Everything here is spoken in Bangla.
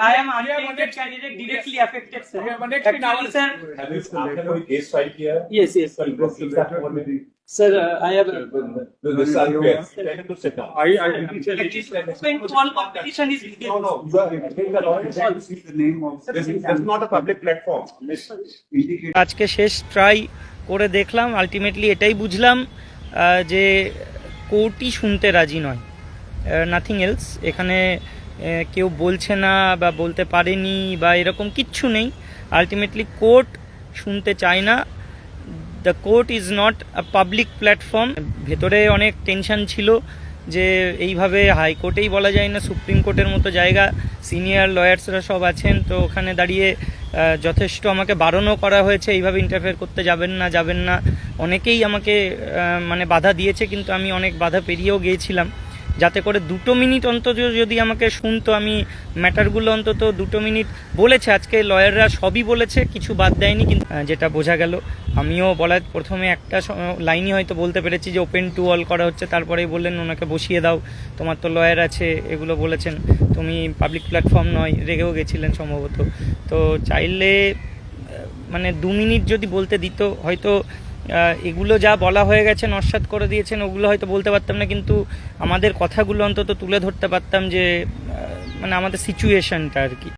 I am unrated candidate directly affected, sir. Yeah, but next in our Actually, sir, Have you have you case filed here? yes, yes. Sorry, this is that one with the- Sir, uh, I have No, this is unfair. Tell him to sit down. I, I didn't tell at least when all competition is No, legal. no, you are, I think that all this is the name of. This is, this is not a public platform. Indicate- আজকে শেষ ট্রাই করে দেখলাম আলটিমেটলি এটাই বুঝলাম আহ, যে কোর্টই শুনতে রাজি নয় নাথিং এলস এখানে কেউ বলছে না বা বলতে পারেনি বা এরকম কিচ্ছু নেই। আলটিমেটলি কোর্ট শুনতে চায় না। The court is not a public platform ভেতরে অনেক টেনশন ছিল যে এইভাবে হাইকোর্টেই বলা যায় না, সুপ্রিম কোর্টের মতো জায়গা। সিনিয়র লয়ার্সরা সব আছেন, তো ওখানে দাঁড়িয়ে যথেষ্ট আমাকে বারণও করা হয়েছে, এইভাবে ইন্টারফেয়ার করতে যাবেন না যাবেন না। অনেকেই আমাকে মানে বাধা দিয়েছে, কিন্তু আমি অনেক বাধা পেরিয়েও গিয়েছিলাম। যাতে করে দুটো মিনিট অন্তত যদি আমাকে শুনতো, আমি ম্যাটারগুলো অন্তত দুটো মিনিট বলেছে। আজকে লয়াররা সবই বলেছে, কিছু বাদ দেয়নি, কিন্তু যেটা বোঝা গেল, আমিও বলার প্রথমে একটা লাইনই হয়তো বলতে পেরেছি যে ওপেন টু অল করা হচ্ছে, তারপরেই বললেন, ওনাকে বসিয়ে দাও, তোমার তো লয়ার আছে, এগুলো বলেছেন, তুমি পাবলিক প্ল্যাটফর্ম নয়, রেগেও গেছিলেন সম্ভবত। তো চাইলে মানে দু মিনিট যদি বলতে দিত, হয়তো এগুলো যা বলা হয়ে গেছে, নস্বাত করে দিয়েছেন, ওগুলো হয়তো বলতে পারতাম না, কিন্তু আমাদের কথাগুলো অন্তত তুলে ধরতে পারতাম যে মানে আমাদের সিচুয়েশনটা আর কি।